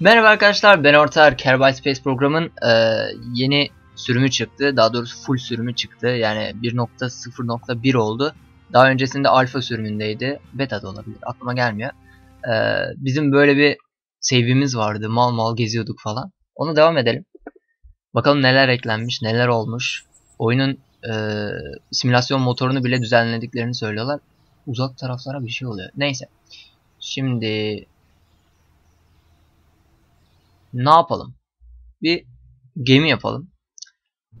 Merhaba arkadaşlar ben Ortar Kerbal Space programın e, yeni sürümü çıktı. Daha doğrusu full sürümü çıktı. Yani 1.0.1 oldu. Daha öncesinde alfa sürümündeydi. Beta da olabilir. Aklıma gelmiyor. E, bizim böyle bir save'imiz vardı. Mal mal geziyorduk falan. Onu devam edelim. Bakalım neler eklenmiş, neler olmuş. Oyunun e, simülasyon motorunu bile düzenlediklerini söylüyorlar. Uzak taraflara bir şey oluyor. Neyse. Şimdi ne yapalım? Bir gemi yapalım.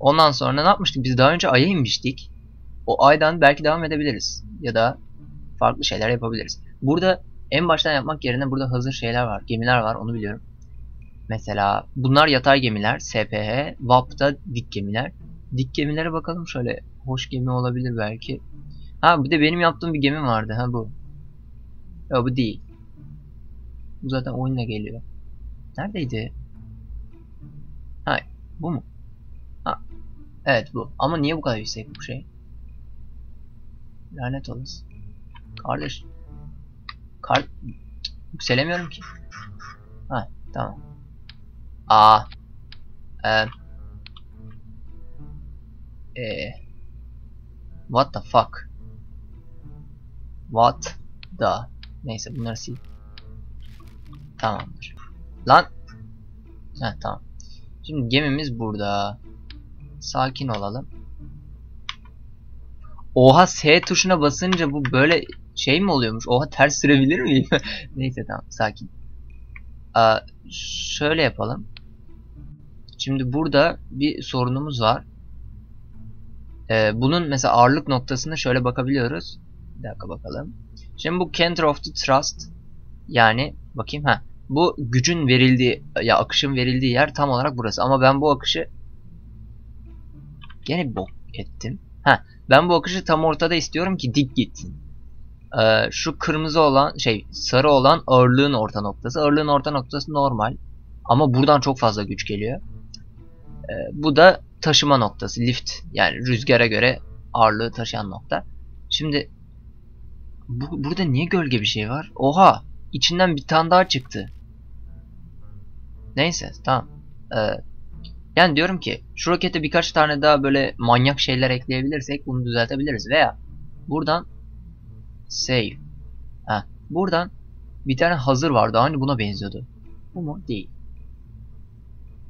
Ondan sonra ne yapmıştık? Biz daha önce Ay'a inmiştik. O Ay'dan belki devam edebiliriz. Ya da farklı şeyler yapabiliriz. Burada en baştan yapmak yerine burada hazır şeyler var. Gemiler var onu biliyorum. Mesela bunlar yatay gemiler. SPH. VAP'ta dik gemiler. Dik gemilere bakalım şöyle. Hoş gemi olabilir belki. Ha bir de benim yaptığım bir gemi vardı. Ha bu. Yok bu değil. Bu zaten oyunla geliyor. Neredeydi? Ha bu mu? Ha. Evet bu. Ama niye bu kadar yüksek bu şey? Lanet olası. Kardeş. Kar... Yükselemiyorum ki. Ha tamam. Aa. Ee. Ee. What the fuck? What the? Neyse bunları sil. Tamamdır. Lan. Heh, tamam. Şimdi gemimiz burada. Sakin olalım. Oha S tuşuna basınca bu böyle şey mi oluyormuş? Oha ters sürebilir miyim? Neyse tamam sakin. Aa, şöyle yapalım. Şimdi burada bir sorunumuz var. Ee, bunun mesela ağırlık noktasına şöyle bakabiliyoruz. Bir dakika bakalım. Şimdi bu center of the trust yani bakayım ha bu gücün verildiği ya akışın verildiği yer tam olarak burası ama ben bu akışı gene bok ettim. Ha ben bu akışı tam ortada istiyorum ki dik gitsin. Ee, şu kırmızı olan şey sarı olan ağırlığın orta noktası. Ağırlığın orta noktası normal ama buradan çok fazla güç geliyor. Ee, bu da taşıma noktası lift yani rüzgara göre ağırlığı taşıyan nokta. Şimdi bu, burada niye gölge bir şey var? Oha içinden bir tane daha çıktı. Neyse tamam. Ee, yani diyorum ki şu rokete birkaç tane daha böyle manyak şeyler ekleyebilirsek bunu düzeltebiliriz. Veya buradan save. Heh, buradan bir tane hazır vardı. Aynı buna benziyordu. Bu mu? Değil.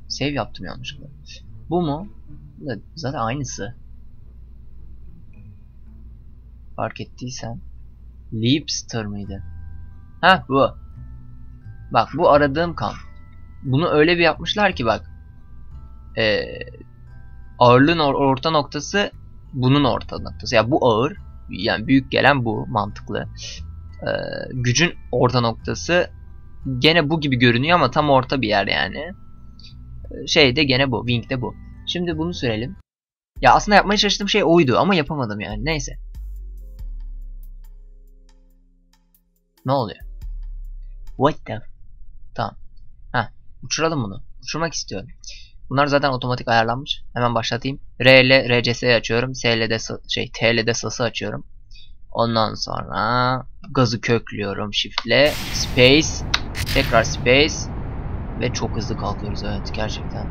Save yaptım yanlışlıkla. Bu mu? Zaten aynısı. Fark ettiysen. Leapster mıydı? Ha bu. Bak bu aradığım kan. Bunu öyle bir yapmışlar ki bak. Ee, ağırlığın or orta noktası bunun orta noktası. Ya yani bu ağır. Yani büyük gelen bu mantıklı. Ee, gücün orta noktası gene bu gibi görünüyor ama tam orta bir yer yani. Şey de gene bu. Wing de bu. Şimdi bunu sürelim. Ya aslında yapmaya çalıştığım şey oydu ama yapamadım yani. Neyse. Ne oluyor? What the? Tamam. Uçuralım bunu. Uçurmak istiyorum. Bunlar zaten otomatik ayarlanmış. Hemen başlatayım. R ile RCS'yi açıyorum. S ile de şey T ile de sası açıyorum. Ondan sonra gazı köklüyorum shiftle. Space. Tekrar space. Ve çok hızlı kalkıyoruz evet gerçekten.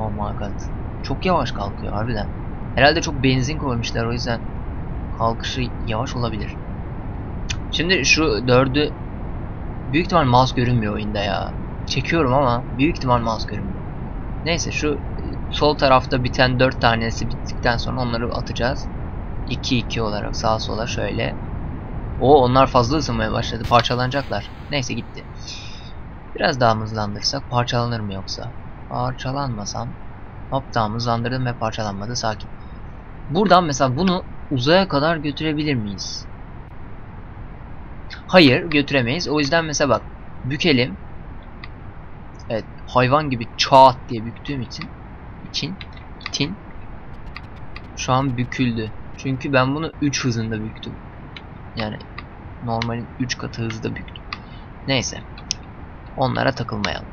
Oh my god. Çok yavaş kalkıyor harbiden. Herhalde çok benzin koymuşlar o yüzden kalkışı yavaş olabilir. Şimdi şu dördü büyük ihtimal mouse görünmüyor oyunda ya. Çekiyorum ama büyük ihtimal mouse görünmüyor. Neyse şu sol tarafta biten dört tanesi bittikten sonra onları atacağız. 2-2 olarak sağa sola şöyle. O onlar fazla ısınmaya başladı. Parçalanacaklar. Neyse gitti. Biraz daha hızlandırsak parçalanır mı yoksa? Parçalanmasam. Hop tamam hızlandırdım ve parçalanmadı. Sakin. Buradan mesela bunu uzaya kadar götürebilir miyiz? Hayır götüremeyiz. O yüzden mesela bak bükelim. Evet hayvan gibi çat diye büktüğüm için için itin şu an büküldü. Çünkü ben bunu 3 hızında büktüm. Yani normalin 3 katı hızda büktüm. Neyse. Onlara takılmayalım.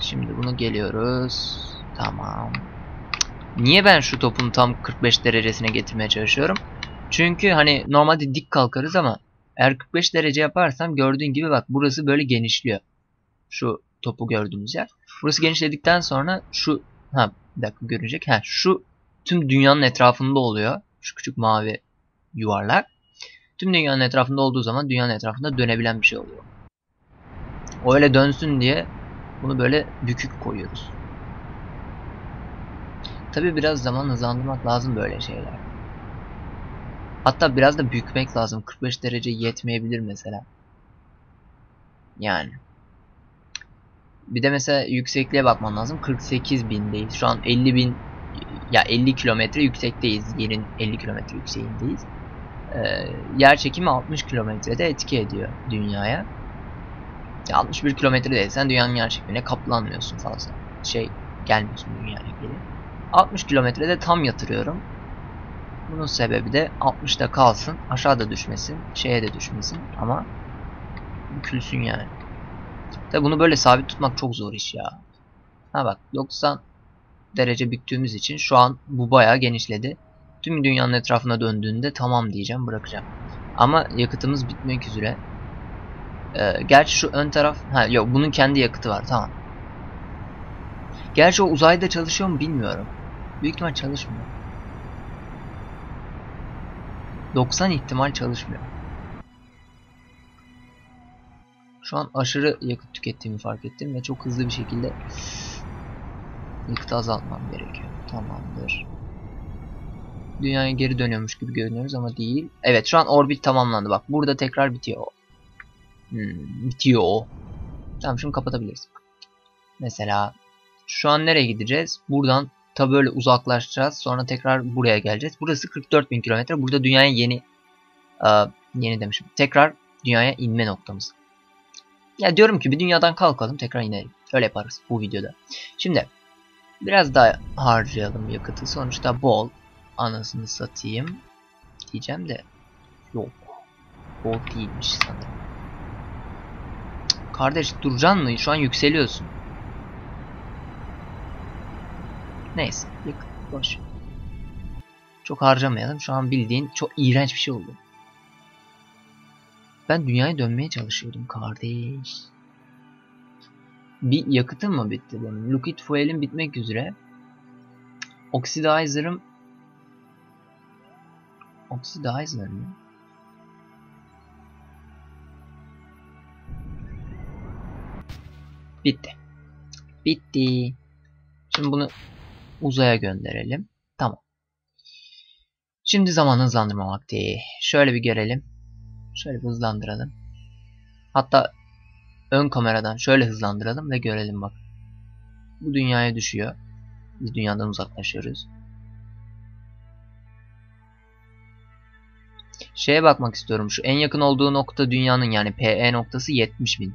Şimdi bunu geliyoruz. Tamam. Niye ben şu topun tam 45 derecesine getirmeye çalışıyorum? Çünkü hani normalde dik kalkarız ama eğer 45 derece yaparsam gördüğün gibi bak burası böyle genişliyor. Şu topu gördüğümüz yer. Burası genişledikten sonra şu ha bir dakika görecek. Ha şu tüm dünyanın etrafında oluyor. Şu küçük mavi yuvarlak. Tüm dünyanın etrafında olduğu zaman dünyanın etrafında dönebilen bir şey oluyor. O öyle dönsün diye bunu böyle bükük koyuyoruz. Tabi biraz zaman hızlandırmak lazım böyle şeyler. Hatta biraz da bükmek lazım. 45 derece yetmeyebilir mesela. Yani. Bir de mesela yüksekliğe bakman lazım. 48 bindeyiz. Şu an 50 bin ya 50 kilometre yüksekteyiz. Yerin 50 kilometre yükseğindeyiz. Ee, yer çekimi 60 kilometrede etki ediyor dünyaya. Ya 61 kilometre değilsen dünyanın yer çekimine kaplanmıyorsun fazla. Şey gelmiyorsun dünyaya geri. 60 kilometrede tam yatırıyorum. Bunun sebebi de 60'da kalsın, aşağıda düşmesin, şeye de düşmesin ama bükülsün yani. Tabi bunu böyle sabit tutmak çok zor iş ya. Ha bak 90 derece büktüğümüz için şu an bu bayağı genişledi. Tüm dünyanın etrafına döndüğünde tamam diyeceğim bırakacağım. Ama yakıtımız bitmek üzere. Ee, gerçi şu ön taraf... Ha yok bunun kendi yakıtı var tamam. Gerçi o uzayda çalışıyor mu bilmiyorum. Büyük ihtimal çalışmıyor. 90 ihtimal çalışmıyor. Şu an aşırı yakıt tükettiğimi fark ettim ve çok hızlı bir şekilde yakıtı azaltmam gerekiyor. Tamamdır. Dünyaya geri dönüyormuş gibi görünüyoruz ama değil. Evet şu an orbit tamamlandı bak. Burada tekrar bitiyor. Hmm, bitiyor. Tamam şunu kapatabiliriz. Mesela şu an nereye gideceğiz? Buradan tabi böyle uzaklaşacağız. Sonra tekrar buraya geleceğiz. Burası 44 bin kilometre. Burada dünyaya yeni e, yeni demişim. Tekrar dünyaya inme noktamız. Ya diyorum ki bir dünyadan kalkalım tekrar inelim. Öyle yaparız bu videoda. Şimdi biraz daha harcayalım yakıtı. Sonuçta bol. Anasını satayım. Diyeceğim de yok. Bol değilmiş sanırım. Kardeş duracaksın mı? Şu an yükseliyorsun. Neyse. Yakıt boş. Çok harcamayalım. Şu an bildiğin çok iğrenç bir şey oldu. Ben dünyaya dönmeye çalışıyordum kardeş. Bir yakıtım mı bitti benim? Liquid fuel'im bitmek üzere. Oxidizer'ım Oxidizer mı? Bitti. Bitti. Şimdi bunu uzaya gönderelim. Tamam. Şimdi zaman hızlandırma vakti. Şöyle bir görelim. Şöyle hızlandıralım. Hatta ön kameradan şöyle hızlandıralım ve görelim bak. Bu dünyaya düşüyor. Biz dünyadan uzaklaşıyoruz. Şeye bakmak istiyorum. Şu en yakın olduğu nokta dünyanın yani PE noktası 70 bin.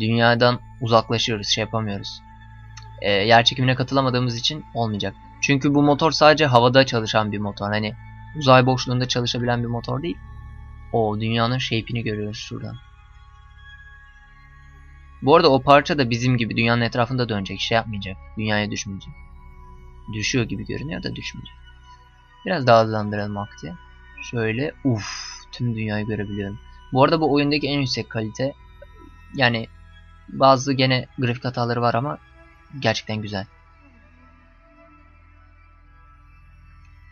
Dünyadan uzaklaşıyoruz. Şey yapamıyoruz. Ee, yer çekimine katılamadığımız için olmayacak. Çünkü bu motor sadece havada çalışan bir motor. Hani uzay boşluğunda çalışabilen bir motor değil. O dünyanın shape'ini görüyoruz şuradan. Bu arada o parça da bizim gibi dünyanın etrafında dönecek. Şey yapmayacak. Dünyaya düşmeyecek. Düşüyor gibi görünüyor da düşmeyecek. Biraz daha hızlandıralım vakti. Şöyle uff tüm dünyayı görebiliyorum. Bu arada bu oyundaki en yüksek kalite. Yani bazı gene grafik hataları var ama gerçekten güzel.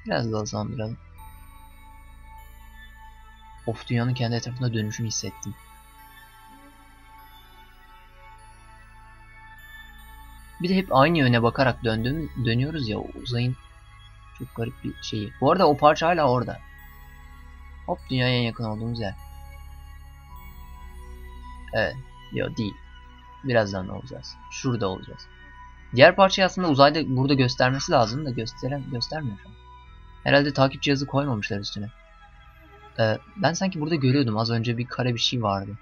Biraz daha hızlandıralım. Of dünyanın kendi etrafında dönüşünü hissettim. Bir de hep aynı yöne bakarak döndüm, dönüyoruz ya uzayın çok garip bir şeyi. Bu arada o parça hala orada. Hop dünyaya en yakın olduğumuz yer. Evet. Yok değil. Birazdan da olacağız. Şurada olacağız. Diğer parçayı aslında uzayda burada göstermesi lazım da gösteren göstermiyor şu an. Herhalde takip cihazı koymamışlar üstüne. Ee, ben sanki burada görüyordum. Az önce bir kare bir şey vardı.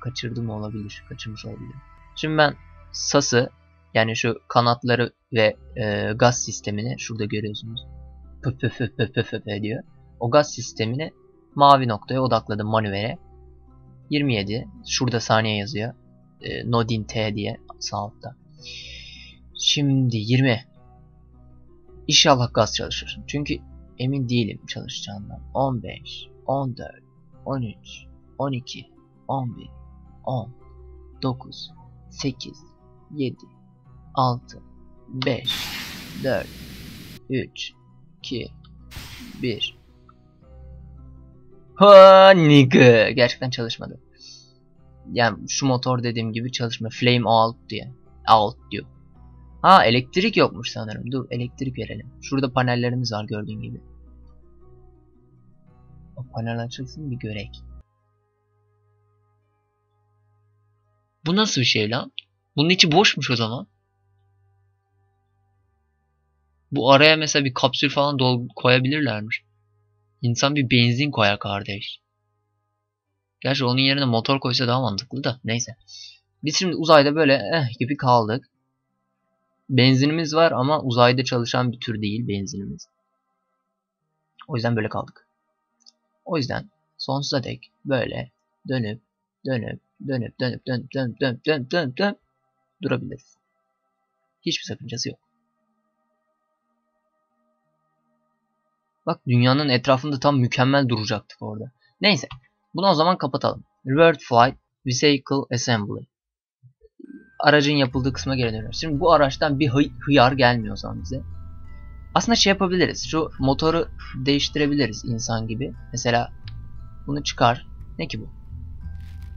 Kaçırdım olabilir. Kaçırmış olabilir. Şimdi ben sası yani şu kanatları ve e, gaz sistemini şurada görüyorsunuz. Pöp pöp pöp pöp pöp diyor. O gaz sistemini mavi noktaya odakladım manivele. 27. Şurada saniye yazıyor. E, Nodin T diye sağ altta. Şimdi 20. İnşallah gaz çalışır. Çünkü emin değilim çalışacağından. 15, 14, 13, 12, 11, 10, 9, 8, 7, 6, 5, 4, 3, 2, 1. Ha nigga. Gerçekten çalışmadı. Yani şu motor dediğim gibi çalışma. Flame out diye. Out diyor. Ha elektrik yokmuş sanırım. Dur elektrik verelim. Şurada panellerimiz var gördüğün gibi. O panel açılsın bir görek. Bu nasıl bir şey lan? Bunun içi boşmuş o zaman. Bu araya mesela bir kapsül falan dol koyabilirlermiş. İnsan bir benzin koyar kardeş. Gerçi onun yerine motor koysa daha mantıklı da neyse. Biz şimdi uzayda böyle eh gibi kaldık. Benzinimiz var ama uzayda çalışan bir tür değil benzinimiz. O yüzden böyle kaldık. O yüzden sonsuza dek böyle dönüp dönüp dönüp dönüp dönüp dönüp dönüp dönüp dönüp dönüp durabiliriz. Hiçbir sakıncası yok. Bak dünyanın etrafında tam mükemmel duracaktık orada. Neyse. Bunu o zaman kapatalım. Revert Flight Vehicle Assembly. Aracın yapıldığı kısma geri dönüyoruz. Şimdi bu araçtan bir hıy hıyar gelmiyor o zaman bize. Aslında şey yapabiliriz. Şu motoru değiştirebiliriz insan gibi. Mesela bunu çıkar. Ne ki bu?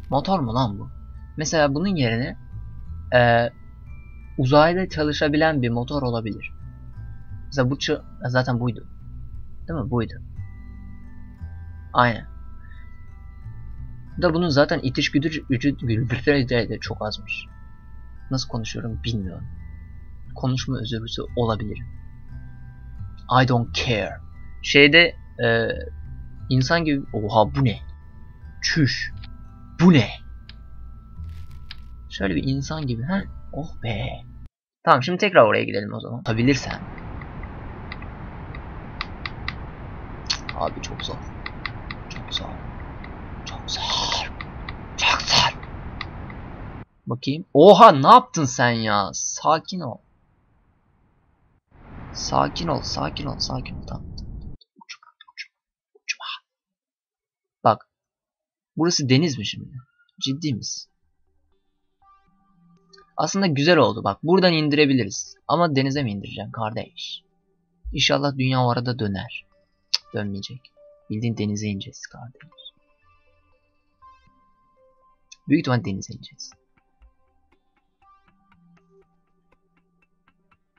Motor mu lan bu? Mesela bunun yerine e, uzayda çalışabilen bir motor olabilir. Mesela bu zaten buydu. Değil mi? Buydu. Aynen. Da bunun zaten itiş gücü, gücü de çok azmış. Nasıl konuşuyorum bilmiyorum. Konuşma özürlüsü olabilirim. I don't care. Şeyde e, insan gibi oha bu ne? Çüş. Bu ne? Şöyle bir insan gibi ha? Oh be. Tamam şimdi tekrar oraya gidelim o zaman. Atabilirsen. Abi çok zor. Çok zor. Çok zor. Çok zor. Bakayım. Oha ne yaptın sen ya? Sakin ol. Sakin ol, sakin ol, sakin ol. Tamam. Uçma, uçma, uçma. Bak. Burası deniz mi şimdi? Ciddi misin? Aslında güzel oldu bak. Buradan indirebiliriz. Ama denize mi indireceğim kardeş? İnşallah dünya o arada döner. Cık, dönmeyecek. Bildiğin denize ineceğiz kardeş. Büyük ihtimal denize ineceğiz.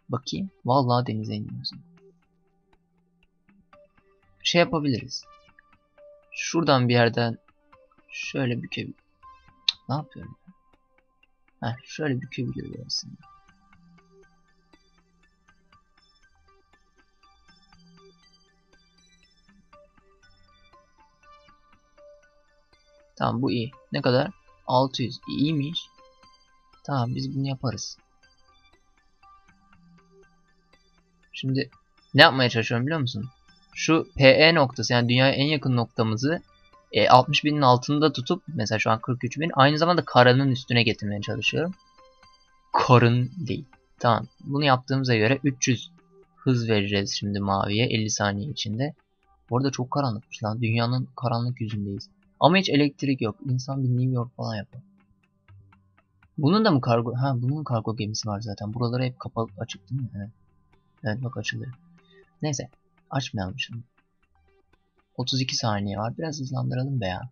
Bakayım. Vallahi denize iniyorsun. Şey yapabiliriz. Şuradan bir yerden şöyle bükebilir. Ne yapıyorum? Heh, şöyle bükebiliyoruz aslında. Tamam bu iyi. Ne kadar? 600. İyiymiş. Tamam biz bunu yaparız. Şimdi ne yapmaya çalışıyorum biliyor musun? Şu PE noktası yani dünyaya en yakın noktamızı e, 60 binin altında tutup mesela şu an 43 bin aynı zamanda karanın üstüne getirmeye çalışıyorum. Karın değil. Tamam. Bunu yaptığımıza göre 300 hız vereceğiz şimdi maviye 50 saniye içinde. Bu çok karanlıkmış lan. Dünyanın karanlık yüzündeyiz. Ama hiç elektrik yok. İnsan bir New York falan yapar. Bunun da mı kargo? Ha bunun kargo gemisi var zaten. Buraları hep kapalı açık değil mi? Evet. Evet bak açılıyor. Neyse. Açmayalım şimdi. 32 saniye var. Biraz hızlandıralım be ya.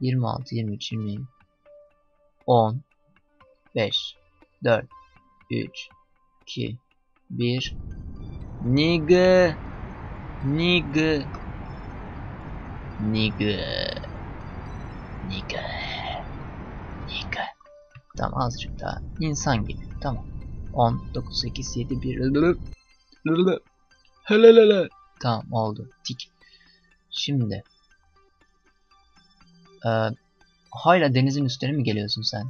26, 23, 20, 10, 5, 4, 3, 2, 1. Nigga. Nigga. Nigga. Nigga. Nigga. Tamam azıcık daha. İnsan gibi. Tamam. 10, 9, 8, 7, 1. Helelele. Tamam oldu. Tik. Şimdi. Ee, hala denizin üstüne mi geliyorsun sen?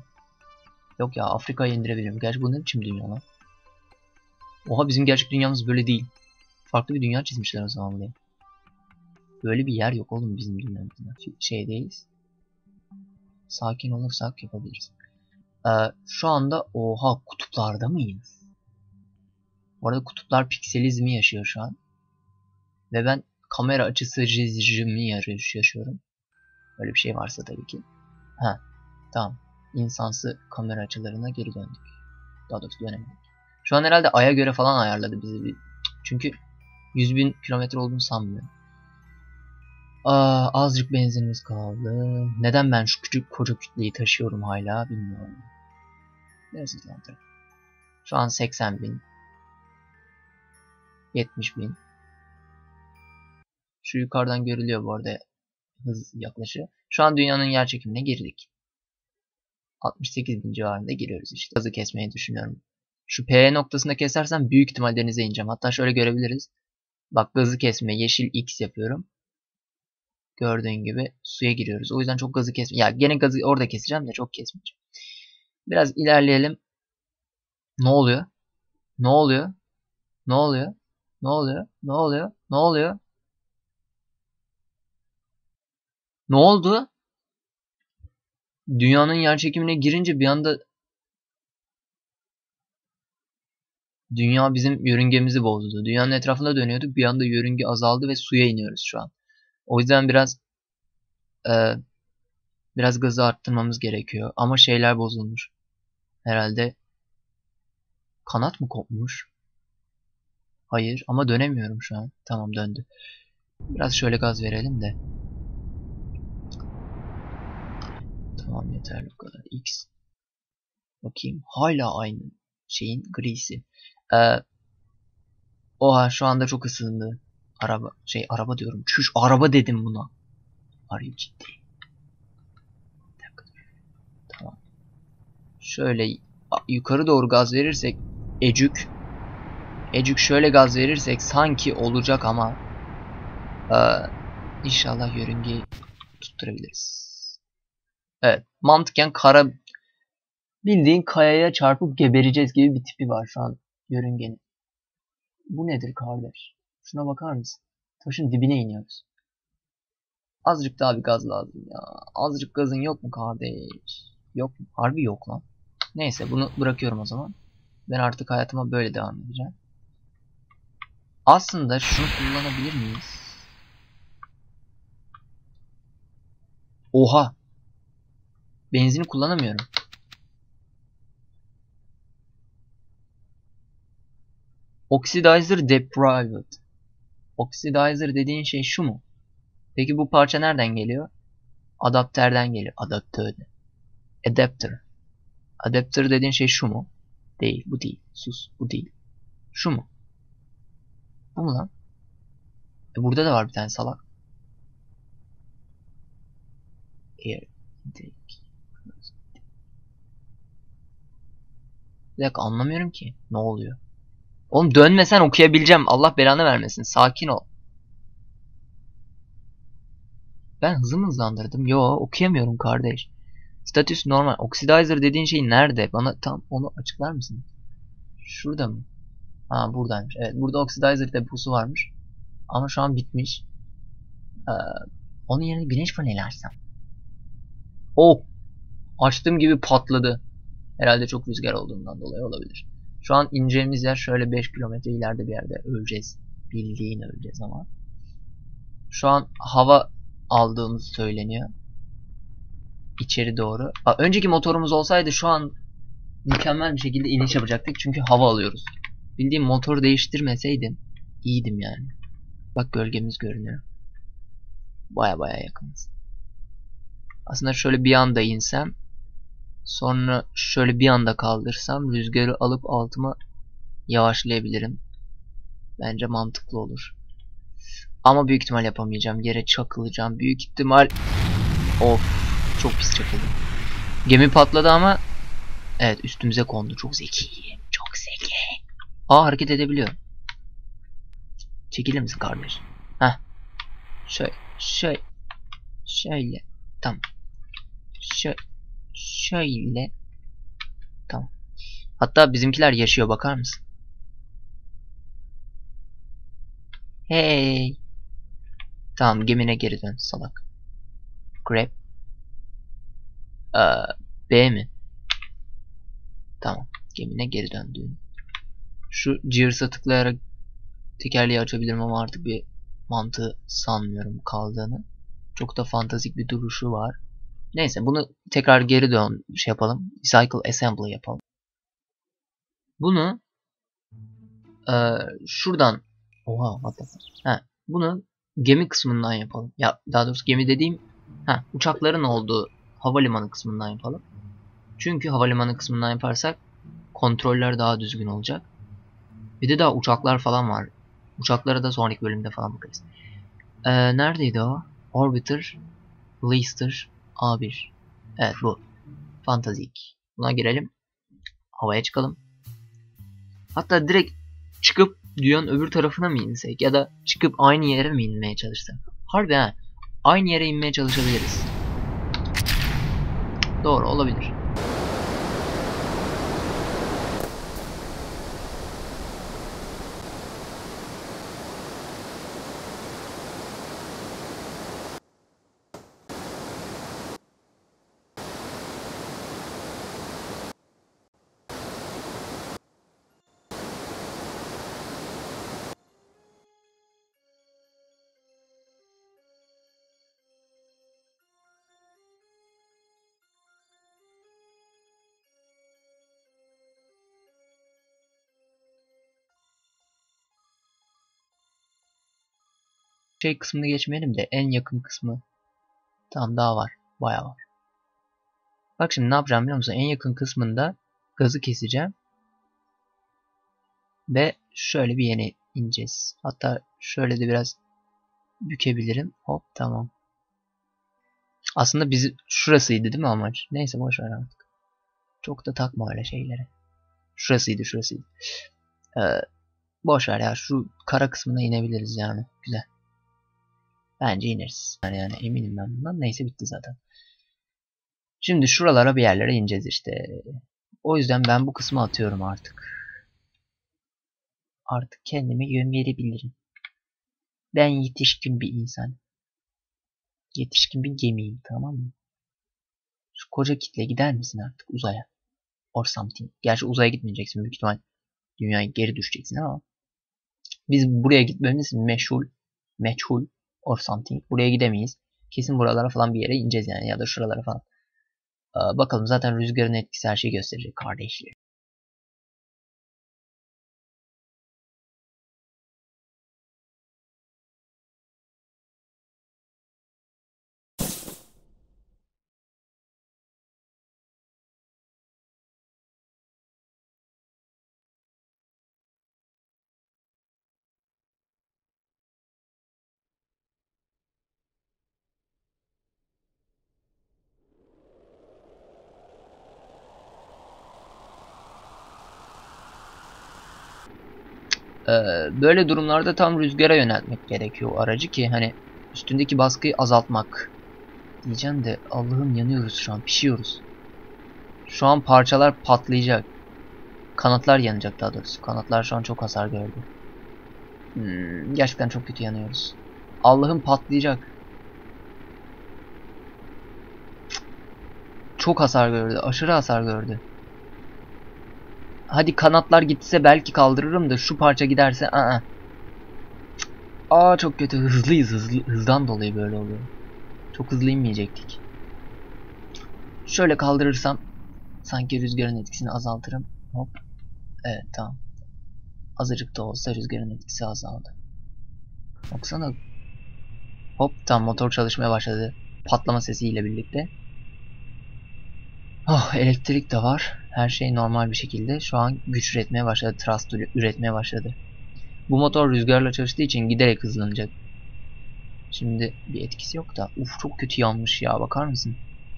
Yok ya Afrika'ya indirebilirim. Gerçi bu ne biçim dünya lan? Oha bizim gerçek dünyamız böyle değil. Farklı bir dünya çizmişler o zaman buraya. Böyle bir yer yok oğlum bizim dünyamızda. Şeydeyiz. Sakin olursak yapabiliriz. Ee, şu anda oha kutuplarda mıyız? Bu arada kutuplar pikselizmi yaşıyor şu an. Ve ben kamera açısı rejimi yaşıyorum. Öyle bir şey varsa tabii ki. Ha, tamam. insansı kamera açılarına geri döndük. Daha doğrusu dönemedik. Şu an herhalde Ay'a göre falan ayarladı bizi. Çünkü 100 bin kilometre olduğunu sanmıyorum. Aa, azıcık benzinimiz kaldı. Neden ben şu küçük koca kütleyi taşıyorum hala bilmiyorum. Neresi lan trafik? Şu an 80 bin. 70 bin. Şu yukarıdan görülüyor bu arada hız yaklaşıyor. Şu an dünyanın yer çekimine girdik. 68 bin civarında giriyoruz işte. Hızı kesmeyi düşünüyorum. Şu P noktasında kesersem büyük ihtimal denize ineceğim. Hatta şöyle görebiliriz. Bak gazı kesme yeşil X yapıyorum. Gördüğün gibi suya giriyoruz. O yüzden çok gazı kesme. Ya gene gazı orada keseceğim de çok kesmeyeceğim. Biraz ilerleyelim. Ne oluyor? Ne oluyor? Ne oluyor? Ne oluyor? Ne oluyor? Ne oluyor? Ne oldu? Dünyanın yer çekimine girince bir anda Dünya bizim yörüngemizi bozdu. Dünyanın etrafında dönüyorduk. Bir anda yörünge azaldı ve suya iniyoruz şu an. O yüzden biraz e, biraz gazı arttırmamız gerekiyor. Ama şeyler bozulmuş. Herhalde kanat mı kopmuş? Hayır ama dönemiyorum şu an. Tamam döndü. Biraz şöyle gaz verelim de. Tamam yeterli bu kadar. X. Bakayım. Hala aynı şeyin grisi. Ee, oha şu anda çok ısındı. Araba şey araba diyorum. Çüş araba dedim buna. Arayı ciddi. Bir dakika dur. Tamam. Şöyle yukarı doğru gaz verirsek ecük ecük şöyle gaz verirsek sanki olacak ama ee, inşallah yörüngeyi tutturabiliriz. Evet. Mantıken kara bildiğin kayaya çarpıp gebereceğiz gibi bir tipi var şu an yörüngenin. Bu nedir kardeş? Şuna bakar mısın? Taşın dibine iniyoruz. Azıcık daha bir gaz lazım ya. Azıcık gazın yok mu kardeş? Yok mu? Harbi yok lan. Neyse bunu bırakıyorum o zaman. Ben artık hayatıma böyle devam edeceğim. Aslında şunu kullanabilir miyiz? Oha! Benzini kullanamıyorum. Oxidizer deprived. Oxidizer dediğin şey şu mu? Peki bu parça nereden geliyor? Adaptörden geliyor. Adaptör. Adapter. Adapter dediğin şey şu mu? Değil. Bu değil. Sus. Bu değil. Şu mu? Bu mu lan? E burada da var bir tane salak. Air intake. Bir dakika anlamıyorum ki. Ne oluyor? Oğlum dönmesen okuyabileceğim. Allah belanı vermesin. Sakin ol. Ben hızımı hızlandırdım. Yo okuyamıyorum kardeş. Status normal. Oxidizer dediğin şey nerede? Bana tam onu açıklar mısın? Şurada mı? Ha buradaymış. Evet burada oxidizer deposu varmış. Ama şu an bitmiş. Ee, onun yerine güneş paneli açsam. Oh! Açtığım gibi patladı. Herhalde çok rüzgar olduğundan dolayı olabilir. Şu an ineceğimiz yer şöyle 5 kilometre ileride bir yerde öleceğiz. Bildiğin öleceğiz ama. Şu an hava aldığımız söyleniyor. İçeri doğru. Aa, önceki motorumuz olsaydı şu an mükemmel bir şekilde iniş yapacaktık. Çünkü hava alıyoruz. Bildiğim motor değiştirmeseydim iyiydim yani. Bak gölgemiz görünüyor. Baya baya yakınız. Aslında şöyle bir anda insem Sonra şöyle bir anda kaldırsam rüzgarı alıp altıma yavaşlayabilirim. Bence mantıklı olur. Ama büyük ihtimal yapamayacağım. Yere çakılacağım. Büyük ihtimal... Of. Çok pis çakıldım. Gemi patladı ama... Evet üstümüze kondu. Çok zekiyim. Çok zeki. Aa hareket edebiliyorum. Çekilir misin kardeş? Heh. Şöyle. Şöyle. Şöyle. Tamam. Şöyle. Şöyle. Tamam. Hatta bizimkiler yaşıyor bakar mısın? Hey. Tamam gemine geri dön salak. Grab. Ee, B mi? Tamam. Gemine geri döndüğün. Şu Gears'a tıklayarak tekerleği açabilirim ama artık bir mantığı sanmıyorum kaldığını. Çok da fantastik bir duruşu var. Neyse bunu tekrar geri dön şey yapalım. Recycle assembly yapalım. Bunu e, şuradan oha what the? Ha, bunu gemi kısmından yapalım. Ya daha doğrusu gemi dediğim ha, uçakların olduğu havalimanı kısmından yapalım. Çünkü havalimanı kısmından yaparsak kontroller daha düzgün olacak. Bir de daha uçaklar falan var. Uçaklara da sonraki bölümde falan bakarız. Ee, neredeydi o? Orbiter, Leicester, A1. Evet bu. Fantazik. Buna girelim. Havaya çıkalım. Hatta direkt çıkıp dünyanın öbür tarafına mı insek? Ya da çıkıp aynı yere mi inmeye çalışsak? Harbi ha. Aynı yere inmeye çalışabiliriz. Doğru olabilir. Şey kısmını geçmeyelim de en yakın kısmı. Tamam daha var. Bayağı var. Bak şimdi ne yapacağım biliyor musun? En yakın kısmında gazı keseceğim. Ve şöyle bir yeni ineceğiz. Hatta şöyle de biraz bükebilirim. Hop tamam. Aslında bizi şurasıydı değil mi amaç? Neyse boş ver artık. Çok da takma öyle şeylere. Şurasıydı şurasıydı. Ee, boş ver ya şu kara kısmına inebiliriz yani. Güzel. Bence ineriz. Yani, yani eminim ben bundan. Neyse bitti zaten. Şimdi şuralara bir yerlere ineceğiz işte. O yüzden ben bu kısmı atıyorum artık. Artık kendime yön verebilirim. Ben yetişkin bir insan. Yetişkin bir gemiyim tamam mı? Şu koca kitle gider misin artık uzaya? Or something. Gerçi uzaya gitmeyeceksin büyük ihtimal. Dünyaya geri düşeceksin ama. Biz buraya gitmemiz meşhur. Meçhul or something. Buraya gidemeyiz. Kesin buralara falan bir yere ineceğiz yani ya da şuralara falan. Bakalım zaten rüzgarın etkisi her şeyi gösterecek kardeşler. Böyle durumlarda tam rüzgara yöneltmek gerekiyor aracı ki hani üstündeki baskıyı azaltmak. Diyeceğim de Allah'ım yanıyoruz şu an pişiyoruz. Şu an parçalar patlayacak. Kanatlar yanacak daha doğrusu. Kanatlar şu an çok hasar gördü. Hmm, gerçekten çok kötü yanıyoruz. Allah'ım patlayacak. Çok hasar gördü. Aşırı hasar gördü. Hadi kanatlar gitse belki kaldırırım da şu parça giderse aa. Aa çok kötü hızlıyız hızlı hızdan dolayı böyle oluyor. Çok hızlı inmeyecektik. Şöyle kaldırırsam sanki rüzgarın etkisini azaltırım. Hop. Evet tamam. Azıcık da olsa rüzgarın etkisi azaldı. Baksana. Hop tam motor çalışmaya başladı. Patlama sesiyle birlikte. Oh elektrik de var. Her şey normal bir şekilde. Şu an güç üretmeye başladı. Thrust üretmeye başladı. Bu motor rüzgarla çalıştığı için giderek hızlanacak. Şimdi bir etkisi yok da. Uf çok kötü yanmış ya bakar mısın?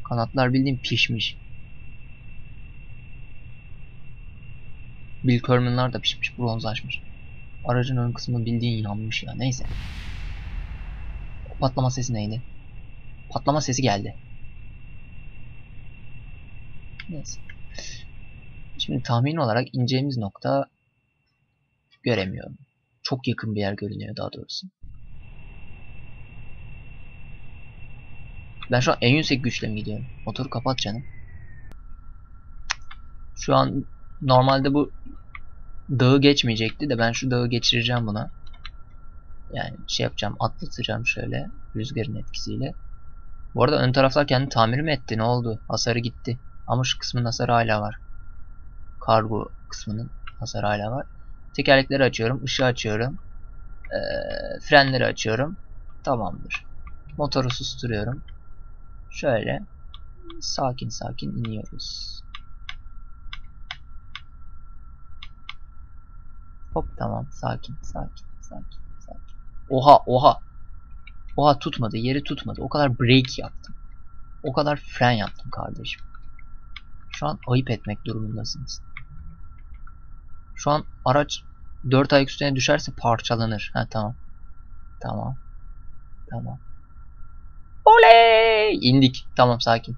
Kanatlar bildiğin pişmiş. Bill Kerman'lar da pişmiş, bronzlaşmış. Aracın ön kısmı bildiğin yanmış ya. Neyse. Patlama sesi neydi? Patlama sesi geldi. Neyse. Şimdi tahmin olarak ineceğimiz nokta göremiyorum. Çok yakın bir yer görünüyor daha doğrusu. Ben şu an en yüksek güçle mi gidiyorum? Motoru kapat canım. Şu an normalde bu dağı geçmeyecekti de ben şu dağı geçireceğim buna. Yani şey yapacağım atlatacağım şöyle rüzgarın etkisiyle. Bu arada ön taraflar kendi tamir mi etti? Ne oldu? Hasarı gitti. Ama şu kısmın hasarı hala var. Kargo kısmının hasarı hala var. Tekerlekleri açıyorum. ışığı açıyorum. Ee, frenleri açıyorum. Tamamdır. Motoru susturuyorum. Şöyle. Sakin sakin iniyoruz. Hop tamam. Sakin sakin sakin sakin. Oha oha. Oha tutmadı. Yeri tutmadı. O kadar brake yaptım. O kadar fren yaptım kardeşim. Şu an ayıp etmek durumundasınız. Şu an araç 4 ayak üstüne düşerse parçalanır. Ha tamam. Tamam. Tamam. Oley! İndik. Tamam sakin.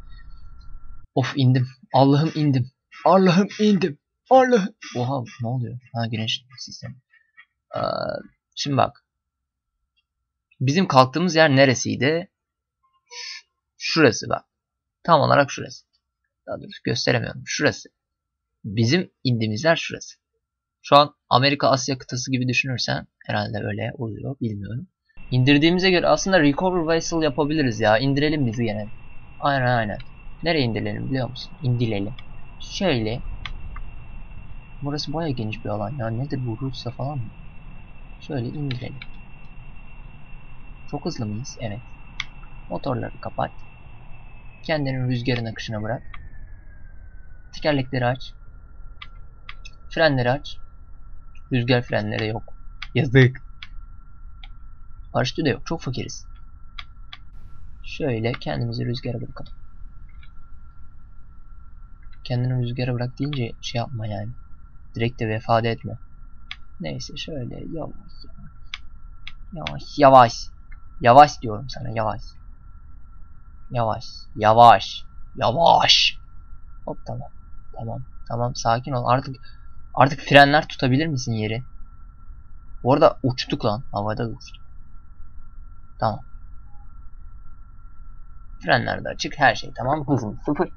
Of indim. Allah'ım indim. Allah'ım indim. Allah'ım. Oha ne oluyor? Ha güneş sistemi. Ee, şimdi bak. Bizim kalktığımız yer neresiydi? Şurası bak. Tam olarak şurası. Daha doğrusu gösteremiyorum. Şurası. Bizim indiğimiz yer şurası. Şu an Amerika Asya kıtası gibi düşünürsen herhalde öyle oluyor bilmiyorum. İndirdiğimize göre aslında recover vessel yapabiliriz ya. İndirelim bizi gene. Aynen aynen. Nereye indirelim biliyor musun? İndirelim. Şöyle. Burası baya geniş bir alan ya. Nedir bu Rusya falan mı? Şöyle indirelim. Çok hızlı mıyız? Evet. Motorları kapat. Kendini rüzgarın akışına bırak. Tekerlekleri aç. Frenleri aç. Rüzgar frenleri yok. Yazık. Paraşütü de yok. Çok fakiriz. Şöyle kendimizi rüzgara bırakalım. Kendini rüzgara bırak deyince şey yapma yani. Direkt de vefat etme. Neyse şöyle yavaş yavaş. Yavaş yavaş. Yavaş diyorum sana yavaş. Yavaş. Yavaş. Yavaş. Hop tamam. Tamam. Tamam sakin ol. Artık artık frenler tutabilir misin yeri? Bu arada uçtuk lan. Havada uçtuk. Tamam. Frenler de açık. Her şey tamam. Hızım sıfır.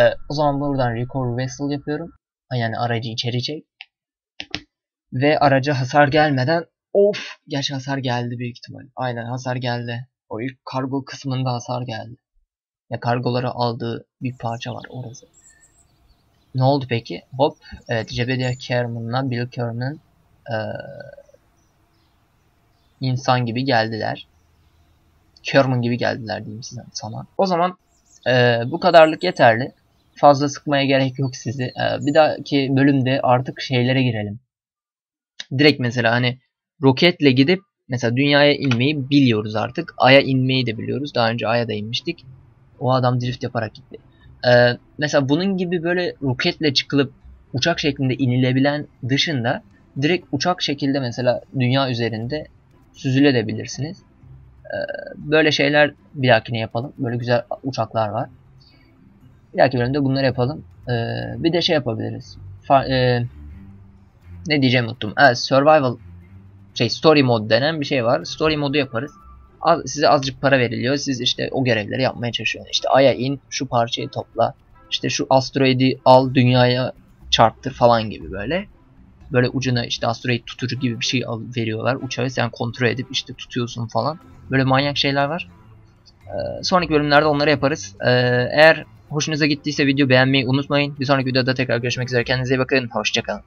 Ee, o zaman buradan record vessel yapıyorum. Yani aracı içeri çek. Ve araca hasar gelmeden of gerçi hasar geldi büyük ihtimal. Aynen hasar geldi. O ilk kargo kısmında hasar geldi. Ya kargoları aldığı bir parça var orası. Ne oldu peki? Hop evet Jebediah Kerman'la Bill Kerman ee, insan gibi geldiler. Kerman gibi geldiler diyeyim size sana. O zaman ee, bu kadarlık yeterli. Fazla sıkmaya gerek yok sizi. Ee, bir dahaki bölümde artık şeylere girelim. Direkt mesela hani roketle gidip mesela dünyaya inmeyi biliyoruz artık. Ay'a inmeyi de biliyoruz. Daha önce Ay'a da inmiştik. O adam drift yaparak gitti. Ee, mesela bunun gibi böyle roketle çıkılıp uçak şeklinde inilebilen dışında direkt uçak şekilde mesela dünya üzerinde süzülebilirsiniz. Ee, böyle şeyler bir dahakine yapalım. Böyle güzel uçaklar var. Bir dahaki bölümde bunları yapalım. Ee, bir de şey yapabiliriz. Fa e ne diyeceğimi unuttum. Evet, survival şey story mod denen bir şey var. Story modu yaparız. Az, size azıcık para veriliyor. Siz işte o görevleri yapmaya çalışıyorsunuz. İşte Ay'a in, şu parçayı topla. İşte şu asteroidi al, dünyaya çarptır falan gibi böyle. Böyle ucuna işte asteroid tutucu gibi bir şey al, veriyorlar. Uçağı sen kontrol edip işte tutuyorsun falan. Böyle manyak şeyler var. Ee, sonraki bölümlerde onları yaparız. Ee, eğer hoşunuza gittiyse video beğenmeyi unutmayın. Bir sonraki videoda tekrar görüşmek üzere. Kendinize iyi bakın. Hoşçakalın.